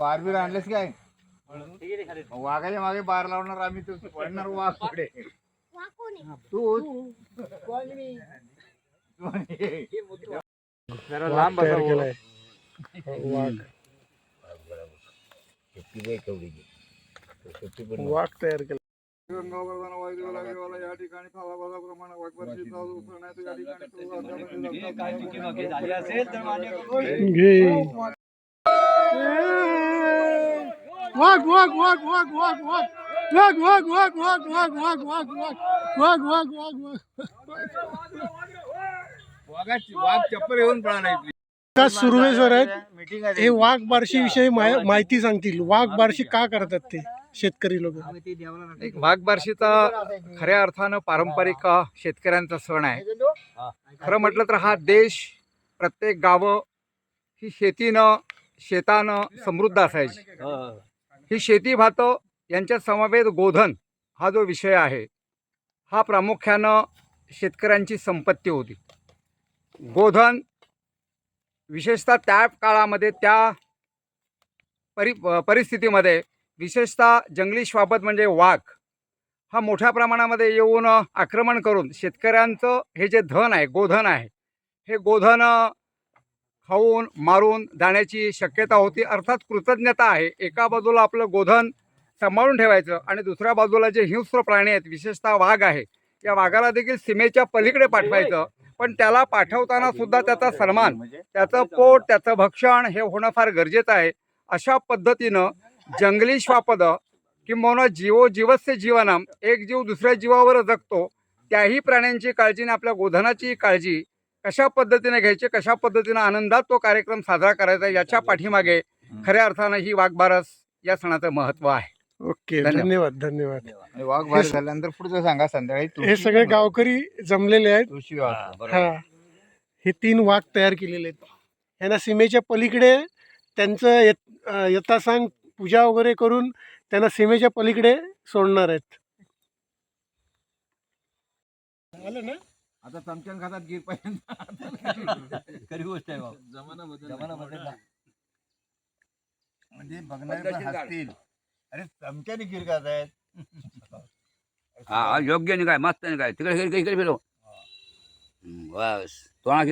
बार बीर आणलेस काय वाघाच्या मागे बार लावणार आम्ही तू. पडणार वाघ पुढे तू? जरा लांब तयार बसा केलाय. वाघ. वाघ तयार केला या ठिकाणी प्रमाण घे. Walk, walk, walk, walk, walk, walk. Walk, walk, walk, walk, walk, walk, walk, walk. Walk, walk, walk, walk. का सुरवेसर आहेत. हे वाघ बारशी विषयी माहिती सांगतील. वाघ बारशी का करतात ते शेतकरी लोक? वाघ बारशीचा खऱ्या अर्थानं पारंपरिक शेतकऱ्यांचा सण आहे. खरं म्हटलं तर हा देश प्रत्येक गावं ही शेतीनं शेतानं समृद्ध असायची. ही शेती भातं यांच्या समवेत गोधन हा जो विषय आहे हा प्रामुख्यानं शेतकऱ्यांची संपत्ती होती. गोधन विशेषतः त्या काळामध्ये त्या परि परिस्थितीमध्ये विशेषतः जंगली श्वापत म्हणजे वाघ हा मोठ्या प्रमाणामध्ये येऊन आक्रमण करून शेतकऱ्यांचं हे जे धन आहे गोधन आहे हे गोधन खाऊन मारून जाण्याची शक्यता होती. अर्थात कृतज्ञता आहे. एका बाजूला आपलं गोधन सांभाळून ठेवायचं आणि दुसऱ्या बाजूला जे हिंस्र प्राणी आहेत विशेषतः वाघ आहे या वाघाला देखील सीमेच्या पलीकडे पाठवायचं. पण त्याला पाठवताना सुद्धा त्याचा सन्मान त्याचं पोट त्याचं भक्षण हे होणं फार गरजेचं आहे. अशा पद्धतीनं जंगली श्वापद किंबहुना जीवो जीवस्य जीवनाम एक जीव दुसऱ्या जीवावर जगतो त्याही प्राण्यांची काळजी आणि आपल्या गोधनाची काळजी कशा पद्धतीने घ्यायची कशा पद्धतीनं आनंदात तो कार्यक्रम साजरा करायचा याच्या पाठीमागे खऱ्या अर्थानं ही वाघबारस या सणाचं महत्त्व आहे. ओके धन्यवाद. धन्यवाद वाघ झाल्यानंतर पुढचं सांगा संध्याकाळी. हे सगळे गावकरी जमलेले आहेत. हा हे. तीन वाघ तयार केलेले आहेत. यांना सीमेच्या पलीकडे त्यांचं यत- यथासांग पूजा वगैरे करून त्यांना सीमेच्या पलीकडे सोडणार आहेत. झालं ना? आता चमच्यान खातात गिर पर्यंत खरी गोष्ट आहे बाबा. जमाना बदलला. म्हणजे बघणारे पण हसतील. अरे चमच्याने गिर खात आहेत हा हा, योग्य नाही काय मस्त नाही काय. तिकडे इकडे इकडे फिरव बस. तोंडा